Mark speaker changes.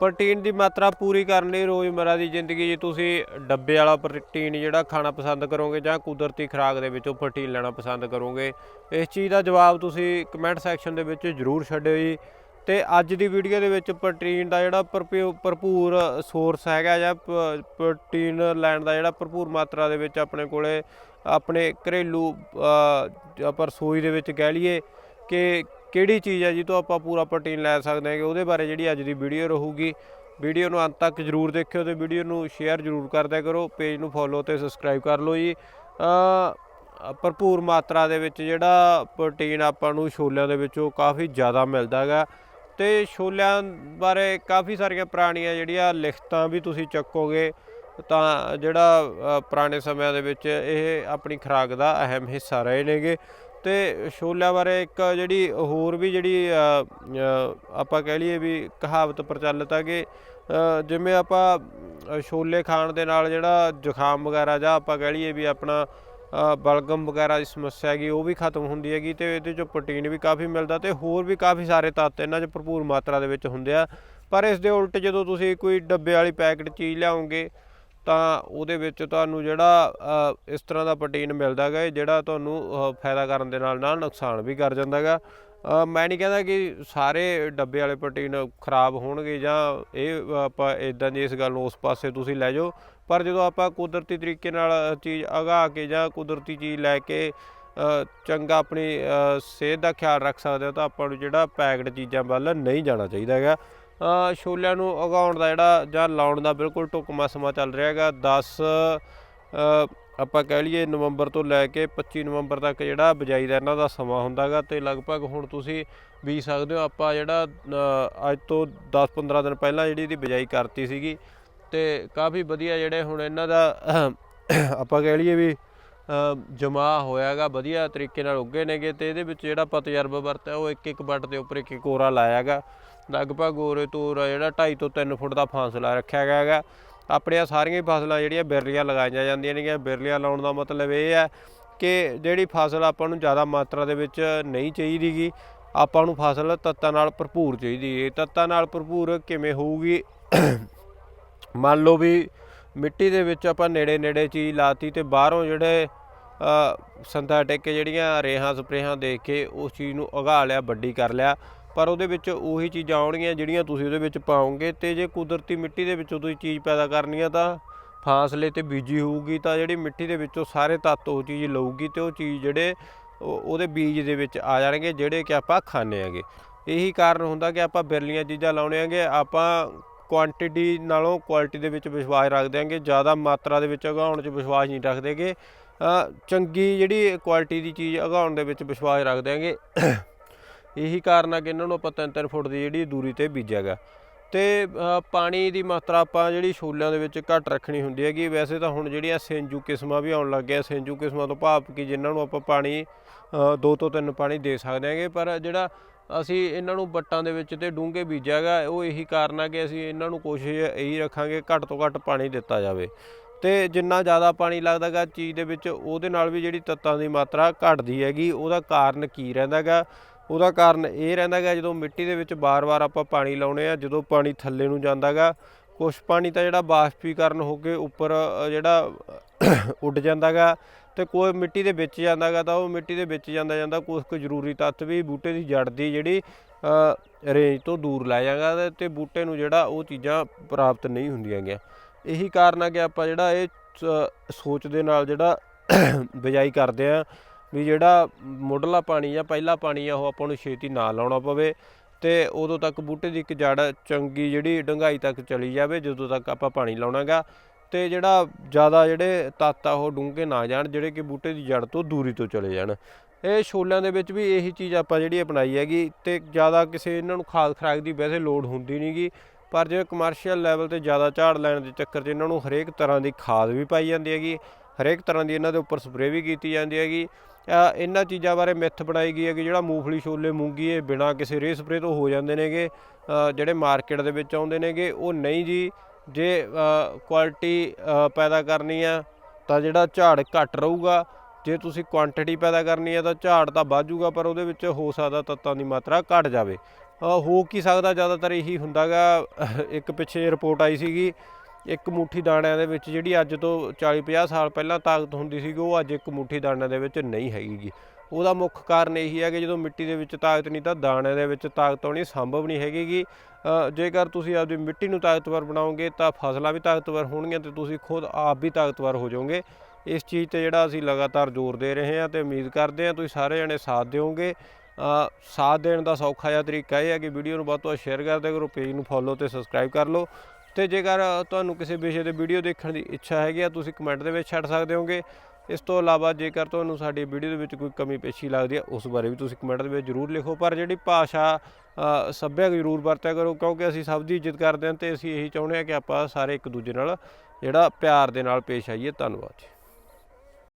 Speaker 1: Protein ਦੀ ਮਾਤਰਾ ਪੂਰੀ ਕਰਨ ਲਈ ਰੋਜ਼ਮਰਾ ਦੀ ਜ਼ਿੰਦਗੀ 'ਚ ਤੁਸੀਂ ਡੱਬੇ ਵਾਲਾ ਪ੍ਰੋਟੀਨ ਜਿਹੜਾ ਖਾਣਾ ਪਸੰਦ ਕਰੋਗੇ ਜਾਂ ਕੁਦਰਤੀ ਖੁਰਾਕ ਦੇ ਵਿੱਚੋਂ ਪ੍ਰੋਟੀਨ ਲੈਣਾ ਪਸੰਦ ਕਰੋਗੇ, ਇਸ ਚੀਜ਼ ਦਾ ਜਵਾਬ ਤੁਸੀਂ ਕਮੈਂਟ ਸੈਕਸ਼ਨ ਦੇ ਵਿੱਚ ਜ਼ਰੂਰ ਛੱਡਿਓ ਜੀ। ਤੇ ਅੱਜ ਦੀ ਵੀਡੀਓ ਦੇ ਵਿੱਚ ਪ੍ਰੋਟੀਨ ਦਾ ਜਿਹੜਾ ਭਰਪੂ- ਭਰਪੂਰ ਸੋਰਸ ਹੈਗਾ ਜਾਂ ਪ੍ਰੋਟੀਨ ਲੈਣ ਦਾ ਜਿਹੜਾ ਭਰਪੂਰ ਮਾਤਰਾ ਦੇ ਵਿੱਚ ਆਪਣੇ ਕੋਲੇ ਆਪਣੇ ਘਰੇਲੂ ਆਪਾਂ ਰਸੋਈ ਦੇ ਵਿੱਚ ਕਹਿ ਲਈਏ ਕਿ ਕਿਹੜੀ ਚੀਜ਼ ਹੈ ਜੀ ਤੋਂ ਆਪਾਂ ਪੂਰਾ ਪ੍ਰੋਟੀਨ ਲੈ ਸਕਦੇ ਹਾਂ ਉਹਦੇ ਬਾਰੇ ਜਿਹੜੀ ਅੱਜ ਦੀ ਵੀਡੀਓ ਰਹੂਗੀ। ਵੀਡੀਓ ਨੂੰ ਅੰਤ ਤੱਕ ਜਰੂਰ ਦੇਖਿਓ ਤੇ ਵੀਡੀਓ ਨੂੰ ਸ਼ੇਅਰ ਜਰੂਰ ਕਰਦਿਆ ਕਰੋ। ਪੇਜ ਨੂੰ ਫੋਲੋ ਤੇ ਸਬਸਕ੍ਰਾਈਬ ਕਰ ਲਓ ਜੀ। ਭਰਪੂਰ ਮਾਤਰਾ ਦੇ ਵਿੱਚ ਜਿਹੜਾ ਪ੍ਰੋਟੀਨ ਆਪਾਂ ਨੂੰ ਛੋਲਿਆਂ ਦੇ ਵਿੱਚੋਂ ਕਾਫੀ ਜ਼ਿਆਦਾ ਮਿਲਦਾ ਹੈਗਾ। ਤੇ ਛੋਲਿਆਂ ਬਾਰੇ ਕਾਫੀ ਸਾਰੀਆਂ ਪੁਰਾਣੀਆਂ ਜਿਹੜੀਆਂ ਲਿਖਤਾਂ ਵੀ ਤੁਸੀਂ ਚੱਕੋਗੇ, ਤਾਂ ਜਿਹੜਾ ਪੁਰਾਣੇ ਸਮਿਆਂ ਦੇ ਵਿੱਚ ਇਹ ਆਪਣੀ ਖੁਰਾਕ ਦਾ ਅਹਿਮ ਹਿੱਸਾ ਰਹੇ ਨੇਗੇ। ਤੇ ਛੋਲਿਆਂ ਬਾਰੇ ਇੱਕ ਜਿਹੜੀ ਹੋਰ ਵੀ ਜਿਹੜੀ ਆਪਾਂ ਕਹਿ ਲਈਏ ਵੀ ਕਹਾਵਤ ਪ੍ਰਚਲਿਤ ਹੈ ਕਿ ਜਿਵੇਂ ਆਪਾਂ ਛੋਲੇ ਖਾਣ ਦੇ ਨਾਲ ਜਿਹੜਾ ਜ਼ੁਕਾਮ ਵਗੈਰਾ ਜਾਂ ਆਪਾਂ ਕਹਿ ਲਈਏ ਵੀ ਆਪਣਾ ਬਲਗਮ ਵਗੈਰਾ ਦੀ ਸਮੱਸਿਆ ਹੈਗੀ, ਉਹ ਵੀ ਖਤਮ ਹੁੰਦੀ ਹੈਗੀ ਤੇ ਇਹਦੇ ਚੋਂ ਪ੍ਰੋਟੀਨ ਵੀ ਕਾਫੀ ਮਿਲਦਾ ਤੇ ਹੋਰ ਵੀ ਕਾਫੀ ਸਾਰੇ ਤੱਤ ਇਹਨਾਂ 'ਚ ਭਰਪੂਰ ਮਾਤਰਾ ਦੇ ਵਿੱਚ ਹੁੰਦੇ ਆ। ਪਰ ਇਸ ਦੇ ਉਲਟ ਜਦੋਂ ਤੁਸੀਂ ਕੋਈ ਡੱਬੇ ਵਾਲੀ ਪੈਕਟ ਚੀਜ਼ ਲਿਆਓਗੇ ਤਾਂ ਉਹਦੇ ਵਿੱਚ ਤੁਹਾਨੂੰ ਜਿਹੜਾ ਇਸ ਤਰ੍ਹਾਂ ਦਾ ਪ੍ਰੋਟੀਨ ਮਿਲਦਾ ਹੈਗਾ ਜਿਹੜਾ ਤੁਹਾਨੂੰ ਫਾਇਦਾ ਕਰਨ ਦੇ ਨਾਲ ਨਾਲ ਨੁਕਸਾਨ ਵੀ ਕਰ ਜਾਂਦਾ ਹੈਗਾ ਮੈਂ ਨਹੀਂ ਕਹਿੰਦਾ ਕਿ ਸਾਰੇ ਡੱਬੇ ਵਾਲੇ ਪ੍ਰੋਟੀਨ ਖਰਾਬ ਹੋਣਗੇ ਜਾਂ ਇਹ ਆਪਾਂ ਇਦਾਂ ਦੀ ਇਸ ਗੱਲ ਨੂੰ ਉਸ ਪਾਸੇ ਤੁਸੀਂ ਲੈ ਜਾਓ, ਪਰ ਜਦੋਂ ਆਪਾਂ ਕੁਦਰਤੀ ਤਰੀਕੇ ਨਾਲ ਚੀਜ਼ ਉਗਾ ਕੇ ਜਾਂ ਕੁਦਰਤੀ ਚੀਜ਼ ਲੈ ਕੇ ਚੰਗਾ ਆਪਣੀ ਸਿਹਤ ਦਾ ਖਿਆਲ ਰੱਖ ਸਕਦੇ ਹੋ, ਤਾਂ ਆਪਾਂ ਨੂੰ ਜਿਹੜਾ ਪੈਕਡ ਚੀਜ਼ਾਂ ਵੱਲ ਨਹੀਂ ਜਾਣਾ ਚਾਹੀਦਾ ਹੈਗਾ। ਛੋਲਿਆਂ ਨੂੰ ਉਗਾਉਣ ਦਾ ਜਿਹੜਾ ਜਾਂ ਲਾਉਣ ਦਾ ਬਿਲਕੁਲ ਢੁਕਮਾ ਸਮਾਂ ਚੱਲ ਰਿਹਾ ਹੈਗਾ। 10 ਆਪਾਂ ਕਹਿ ਲਈਏ ਨਵੰਬਰ ਤੋਂ ਲੈ ਕੇ 25 ਨਵੰਬਰ ਤੱਕ ਜਿਹੜਾ ਬਿਜਾਈ ਦਾ ਇਹਨਾਂ ਦਾ ਸਮਾਂ ਹੁੰਦਾਗਾ ਤੇ ਲਗਭਗ ਹੁਣ ਤੁਸੀਂ ਬੀਜ ਸਕਦੇ ਹੋ ਆਪਾਂ ਜਿਹੜਾ ਅੱਜ ਤੋਂ 10-15 ਦਿਨ ਪਹਿਲਾਂ ਜਿਹੜੀ ਇਹਦੀ ਬਿਜਾਈ ਕਰਤੀ ਸੀਗੀ ਤੇ ਕਾਫੀ ਵਧੀਆ ਜਿਹੜੇ ਹੁਣ ਇਹਨਾਂ ਦਾ ਆਪਾਂ ਕਹਿ ਲਈਏ ਵੀ ਜਮਾ ਹੋਇਆਗਾ ਵਧੀਆ ਤਰੀਕੇ ਨਾਲ ਉੱਗੇ ਨੇਗੇ ਤੇ ਇਹਦੇ ਵਿੱਚ ਜਿਹੜਾ ਆਪਾਂ ਤਜਰਬਾ ਵਰਤਿਆ ਉਹ ਇੱਕ ਇੱਕ ਵੱਟ ਦੇ ਉੱਪਰ ਇੱਕ ਇੱਕ ਕੋਰਾ ਲਾਇਆਗਾ ਲਗਭਗ ਉਰੇ ਤੋਂ ਉਰਾ ਜਿਹੜਾ 2.5 ਤੋਂ 3 ਫੁੱਟ ਦਾ ਫਾਸਲਾ ਰੱਖਿਆ ਗਿਆ ਹੈਗਾ। ਆਪਣੀਆਂ ਸਾਰੀਆਂ ਹੀ ਫਸਲਾਂ ਜਿਹੜੀਆਂ ਬਿਰਲੀਆਂ ਲਗਾਈਆਂ ਜਾਂਦੀਆਂ ਨੇਗੀਆਂ। ਬਿਰਲੀਆਂ ਲਾਉਣ ਦਾ ਮਤਲਬ ਇਹ ਹੈ ਕਿ ਜਿਹੜੀ ਫਸਲ ਆਪਾਂ ਨੂੰ ਜ਼ਿਆਦਾ ਮਾਤਰਾ ਦੇ ਵਿੱਚ ਨਹੀਂ ਚਾਹੀਦੀਗੀ, ਆਪਾਂ ਨੂੰ ਫਸਲ ਤੱਤਾਂ ਨਾਲ ਭਰਪੂਰ ਚਾਹੀਦੀ ਹੈ ਤੱਤਾਂ ਨਾਲ ਭਰਪੂਰ ਕਿਵੇਂ ਹੋਊਗੀ? ਮੰਨ ਲਓ ਵੀ ਮਿੱਟੀ ਦੇ ਵਿੱਚ ਆਪਾਂ ਨੇੜੇ ਨੇੜੇ ਚੀਜ਼ ਲਾਤੀ ਤੇ ਬਾਹਰੋਂ ਜਿਹੜੇ ਸਿੰਥੈਟਿਕ ਜਿਹੜੀਆਂ ਰੇਹਾਂ ਸਪਰੇਹਾਂ ਦੇਖ ਕੇ ਉਸ ਚੀਜ਼ ਨੂੰ ਉਗਾ ਲਿਆ, ਵੱਡੀ ਕਰ ਲਿਆ। ਪਰ ਉਹਦੇ ਵਿੱਚ ਉਹੀ ਚੀਜ਼ਾਂ ਆਉਣਗੀਆਂ ਜਿਹੜੀਆਂ ਤੁਸੀਂ ਉਹਦੇ ਵਿੱਚ ਪਾਓਗੇ ਤੇ ਜੇ ਕੁਦਰਤੀ ਮਿੱਟੀ ਦੇ ਵਿੱਚੋਂ ਤੁਸੀਂ ਚੀਜ਼ ਪੈਦਾ ਕਰਨੀ ਆ ਤਾਂ ਫਾਸਲੇ ਤੇ ਬੀਜੀ ਹੋਊਗੀ ਤਾਂ ਜਿਹੜੀ ਮਿੱਟੀ ਦੇ ਵਿੱਚੋਂ ਸਾਰੇ ਤੱਤ ਉਹ ਚੀਜ਼ ਲਊਗੀ ਤੇ ਉਹ ਚੀਜ਼ ਜਿਹੜੇ ਉਹ- ਉਹਦੇ ਬੀਜ ਦੇ ਵਿੱਚ ਆ ਜਾਣਗੇ ਜਿਹੜੇ ਕਿ ਆਪਾਂ ਖਾਣੇ ਆਗੇ ਇਹੀ ਕਾਰਨ ਹੁੰਦਾ ਕਿ ਆਪਾਂ ਬਿਰਲੀਆਂ ਚੀਜ਼ਾਂ ਲਾਉਣੇ ਆਗੇ ਆਪਾਂ ਕੁਆਂਟੀਟੀ ਨਾਲੋਂ ਕੁਆਲਿਟੀ ਦੇ ਵਿੱਚ ਵਿਸ਼ਵਾਸ ਰੱਖਦੇ ਆਂਗੇ ਜ਼ਿਆਦਾ ਮਾਤਰਾ ਦੇ ਵਿੱਚ ਉਗਾਉਣ 'ਚ ਵਿਸ਼ਵਾਸ ਨਹੀਂ ਰੱਖਦੇਗੇ ਚੰਗੀ ਜਿਹੜੀ ਕੁਆਲਿਟੀ ਦੀ ਚੀਜ਼ ਉਗਾਉਣ ਦੇ ਵਿੱਚ ਵਿਸ਼ਵਾਸ ਰੱਖਦੇ ਆਂਗੇ ਇਹੀ ਕਾਰਨ ਆ ਕਿ ਇਹਨਾਂ ਨੂੰ ਆਪਾਂ 3-3 ਫੁੱਟ ਦੀ ਜਿਹੜੀ ਦੂਰੀ ਤੇ ਬੀਜਿਆਗਾ। ਤੇ ਅ, ਪਾਣੀ ਦੀ ਮਾਤਰਾ ਆਪਾਂ ਜਿਹੜੀ ਛੋਲਿਆਂ ਦੇ ਵਿੱਚ ਘੱਟ ਰੱਖਣੀ ਹੁੰਦੀ ਹੈਗੀ। ਵੈਸੇ ਤਾਂ ਹੁਣ ਜਿਹੜੀਆਂ ਸੇਂਜੂ ਕਿਸਮਾਂ ਵੀ ਆਉਣ ਲੱਗ ਗਿਆ ਸੇਂਜੂ ਕਿਸਮਾਂ ਤੋਂ ਭਾਵ ਕਿ ਜਿਨ੍ਹਾਂ ਨੂੰ ਆਪਾਂ ਪਾਣੀ 2 ਤੋਂ 3 ਪਾਣੀ ਦੇ ਸਕਦੇ ਹਾਂਗੇ। ਪਰ ਜਿਹੜਾ ਅਸੀਂ ਇਹਨਾਂ ਨੂੰ ਬੱਟਾਂ ਦੇ ਵਿੱਚ ਤੇ ਡੂੰਘੇ ਬੀਜਿਆਗਾ ਉਹ ਇਹੀ ਕਾਰਨ ਆ ਕਿ ਅਸੀਂ ਇਹਨਾਂ ਨੂੰ ਕੋਸ਼ਿਸ਼ ਇਹੀ ਰੱਖਾਂਗੇ ਘੱਟ ਤੋਂ ਘੱਟ ਪਾਣੀ ਦਿੱਤਾ ਜਾਵੇ। ਤੇ ਜਿੰਨਾ ਜ਼ਿਆਦਾ ਪਾਣੀ ਲੱਗਦਾਗਾ ਚੀਜ਼ ਦੇ ਵਿੱਚ ਉਹਦੇ ਨਾਲ ਵੀ ਜਿਹੜੀ ਤੱਤਾਂ ਦੀ ਮਾਤਰਾ ਘਟਦੀ ਹੈਗੀ ਉਹਦਾ ਕਾਰਨ ਕੀ ਰਹਿੰਦਾਗਾ? ਉਹਦਾ ਕਾਰਨ ਇਹ ਰਹਿੰਦਾਗਾ ਜਦੋਂ ਮਿੱਟੀ ਦੇ ਵਿੱਚ ਬਾਰ-ਬਾਰ ਆਪਾਂ ਪਾਣੀ ਲਾਉਣੇ ਆ, ਜਦੋਂ ਪਾਣੀ ਥੱਲੇ ਨੂੰ ਜਾਂਦਾਗਾ ਕੁਝ ਪਾਣੀ ਤਾਂ ਜਿਹੜਾ ਬਾਸ਼ਪੀਕਰਨ ਹੋ ਕੇ ਉੱਪਰ ਜਿਹੜਾ ਉੱਡ ਜਾਂਦਾਗਾ ਤੇ ਕੋਈ ਮਿੱਟੀ ਦੇ ਵਿੱਚ ਜਾਂਦਾਗਾ ਤਾਂ ਉਹ ਮਿੱਟੀ ਦੇ ਵਿੱਚ ਜਾਂਦਾ ਜਾਂਦਾ ਕੁਝ ਕੁ ਜ਼ਰੂਰੀ ਤੱਤ ਵੀ ਬੂਟੇ ਦੀ ਜੜ ਦੀ ਜਿਹੜੀ ਰੇਂਜ ਤੋਂ ਦੂਰ ਲੈ ਜਾਂਦਾ ਤੇ ਬੂਟੇ ਨੂੰ ਜਿਹੜਾ ਉਹ ਚੀਜ਼ਾਂ ਪ੍ਰਾਪਤ ਨਹੀਂ ਹੁੰਦੀਆਂ ਗੀਆਂ। ਇਹੀ ਕਾਰਨ ਆ ਕਿ ਆਪਾਂ ਜਿਹੜਾ ਇਹ ਸੋਚ ਦੇ ਨਾਲ ਜਿਹੜਾ, ਬਿਜਾਈ ਕਰਦੇ ਆ ਵੀ ਜਿਹੜਾ ਮੁੱਢਲਾ ਪਾਣੀ ਜਾਂ ਪਹਿਲਾ ਪਾਣੀ ਆ, ਉਹ ਆਪਾਂ ਨੂੰ ਛੇਤੀ ਨਾ ਲਾਉਣਾ ਪਵੇ ਤੇ ਉਦੋਂ ਤੱਕ ਬੂਟੇ ਦੀ ਇੱਕ ਜੜ ਚੰਗੀ ਜਿਹੜੀ ਡੰਗਾਈ ਤੱਕ ਚਲੀ ਜਾਵੇ, ਜਦੋਂ ਤੱਕ ਆਪਾਂ ਪਾਣੀ ਲਾਉਣਾਗਾ ਤੇ ਜਿਹੜਾ ਜ਼ਿਆਦਾ ਜਿਹੜੇ ਤੱਤ ਆ, ਉਹ ਡੂੰਘੇ ਨਾ ਜਾਣ, ਜਿਹੜੇ ਕਿ ਬੂਟੇ ਦੀ ਜੜ ਤੋਂ ਦੂਰੀ ਤੋਂ ਚਲੇ ਜਾਣ। ਇਹ ਛੋਲਿਆਂ ਦੇ ਵਿੱਚ ਵੀ ਇਹੀ ਚੀਜ਼ ਆਪਾਂ ਜਿਹੜੀ ਅਪਣਾਈ ਹੈਗੀ ਤੇ ਜ਼ਿਆਦਾ ਕਿਸੇ ਇਹਨਾਂ ਨੂੰ ਖਾਦ ਖਰਾਕ ਦੀ ਵੈਸੇ ਲੋੜ ਹੁੰਦੀ ਨਹੀਂਗੀ ਪਰ ਜੇ ਕਮਰਸ਼ੀਅਲ ਲੈਵਲ ਤੇ ਜ਼ਿਆਦਾ ਝਾੜ ਲੈਣ ਦੇ ਚੱਕਰ 'ਚ ਇਹਨਾਂ ਨੂੰ ਹਰੇਕ ਤਰ੍ਹਾਂ ਦੀ ਖਾਦ ਵੀ ਪਾਈ ਜਾਂਦੀ ਹੈਗੀ। ਹਰੇਕ ਤਰ੍ਹਾਂ ਦੀ ਇਹਨਾਂ ਦੇ ਉੱਪਰ ਸਪਰੇਅ ਵੀ ਕੀਤੀ ਜਾਂਦੀ ਹੈਗੀ। ਇਹਨਾਂ ਚੀਜ਼ਾਂ ਬਾਰੇ ਮਿੱਥ ਬਣਾਈ ਗਈ ਹੈ ਕਿ ਜਿਹੜਾ ਮੂੰਗਫਲੀ, ਛੋਲੇ, ਮੂੰਗੀ, ਇਹ ਬਿਨਾ ਕਿਸੇ ਰੇ ਸਪਰੇਅ ਤੋਂ ਹੋ ਜਾਂਦੇ ਨੇਗੇ। ਜਿਹੜੇ ਮਾਰਕੀਟ ਦੇ ਵਿੱਚ ਆਉਂਦੇ ਨੇਗੇ, ਉਹ ਨਹੀਂ ਜੀ। ਜੇ ਕੁਆਲਿਟੀ ਪੈਦਾ ਕਰਨੀ ਆ, ਤਾਂ ਜਿਹੜਾ ਝਾੜ ਘੱਟ ਰਹੂਗਾ। ਜੇ ਤੁਸੀਂ ਕੁਆਂਟੀਟੀ ਪੈਦਾ ਕਰਨੀ ਹੈ ਤਾਂ ਝਾੜ ਤਾਂ ਵਾਜੂਗਾ ਪਰ ਉਹਦੇ ਵਿੱਚ ਹੋ ਸਕਦਾ ਤੱਤਾਂ ਦੀ ਮਾਤਰਾ ਘਟ ਜਾਵੇ। ਹੋ ਕੀ ਸਕਦਾ? ਜ਼ਿਆਦਾਤਰ ਇਹੀ ਹੁੰਦਾਗਾ। ਇੱਕ ਪਿੱਛੇ ਰਿਪੋਰਟ ਆਈ ਸੀਗੀ ਇੱਕ ਮੁੱਠੀ ਦਾਣਿਆਂ ਦੇ ਵਿੱਚ ਜਿਹੜੀ ਅੱਜ ਤੋਂ 40 50 ਸਾਲ ਪਹਿਲਾਂ ਤਾਕਤ ਹੁੰਦੀ ਸੀਗੀ ਉਹ ਅੱਜ ਇੱਕ ਮੁੱਠੀ ਦਾਣਿਆਂ ਦੇ ਵਿੱਚ ਨਹੀਂ ਹੈਗੀਗੀ ਉਹਦਾ ਮੁੱਖ ਕਾਰਨ ਇਹੀ ਹੈ ਕਿ ਜਦੋਂ ਮਿੱਟੀ ਦੇ ਵਿੱਚ ਤਾਕਤ ਨਹੀਂ ਤਾਂ ਦਾਣਿਆਂ ਦੇ ਵਿੱਚ ਤਾਕਤ ਆਉਣੀ ਸੰਭਵ ਨਹੀਂ ਹੈਗੀਗੀ ਅ, ਜੇਕਰ ਤੁਸੀਂ ਆਪਦੀ ਮਿੱਟੀ ਨੂੰ ਤਾਕਤਵਰ ਬਣਾਓਗੇ ਤਾਂ ਫਸਲਾਂ ਵੀ ਤਾਕਤਵਰ ਹੋਣਗੀਆਂ ਤੇ ਤੁਸੀਂ ਖੁਦ ਆਪ ਵੀ ਤਾਕਤਵਰ ਹੋ ਜਾਓਗੇ। ਇਸ ਚੀਜ਼ ਤੇ ਜਿਹੜਾ ਅਸੀਂ ਲਗਾਤਾਰ ਜ਼ੋਰ ਦੇ ਰਹੇ ਹਾਂ ਤੇ ਉਮੀਦ ਕਰਦੇ ਹਾਂ ਤੁਸੀਂ ਸਾਰੇ ਜਣੇ ਸਾਥ ਦਿਓਗੇ। ਸਾਥ ਦੇਣ ਦਾ ਸੌਖਾ ਜਿਹਾ ਤਰੀਕਾ ਇਹ ਹੈ ਕਿ ਵੀਡੀਓ ਨੂੰ ਵੱਧ ਤੋਂ ਵੱਧ ਸ਼ੇਅਰ ਕਰ ਦਿਆ ਕਰੋ ਪੇਜ ਨੂੰ ਫੋਲੋ ਤੇ ਸਬਸਕ੍ਰਾਈਬ ਕਰ ਲਓ। ਤੇ ਜੇਕਰ ਤੁਹਾਨੂੰ ਕਿਸੇ ਵਿਸ਼ੇ ਤੇ ਵੀਡੀਓ ਦੇਖਣ ਦੀ ਇੱਛਾ ਹੈਗੀ ਆ, ਤੁਸੀਂ ਕਮੈਂਟ ਦੇ ਵਿੱਚ ਛੱਡ ਸਕਦੇ ਹੋਗੇ। ਇਸ ਤੋਂ ਇਲਾਵਾ ਜੇਕਰ ਤੁਹਾਨੂੰ ਸਾਡੀ ਵੀਡੀਓ ਦੇ ਵਿੱਚ ਕੋਈ ਕਮੀ ਪੇਸ਼ੀ ਲੱਗਦੀ ਹੈ ਉਸ ਬਾਰੇ ਵੀ ਤੁਸੀਂ ਕਮੈਂਟ ਦੇ ਵਿੱਚ ਜ਼ਰੂਰ ਲਿਖੋ। ਪਰ ਜਿਹੜੀ ਭਾਸ਼ਾ ਸੱਭਿਆਕ ਜ਼ਰੂਰ ਵਰਤਿਆ ਕਰੋ, ਕਿਉਂਕਿ ਅਸੀਂ ਸਭ ਦੀ ਇੱਜ਼ਤ ਕਰਦੇ ਹਾਂ ਤੇ ਅਸੀਂ ਇਹੀ ਚਾਹੁੰਦੇ ਹਾਂ ਕਿ ਆਪਾਂ ਸਾਰੇ ਇੱਕ ਦੂਜੇ ਨਾਲ ਜਿਹੜਾ ਪਿਆਰ ਦੇ ਨਾਲ ਪੇਸ਼ ਆਈਏ। ਧੰਨਵਾਦ ਜੀ।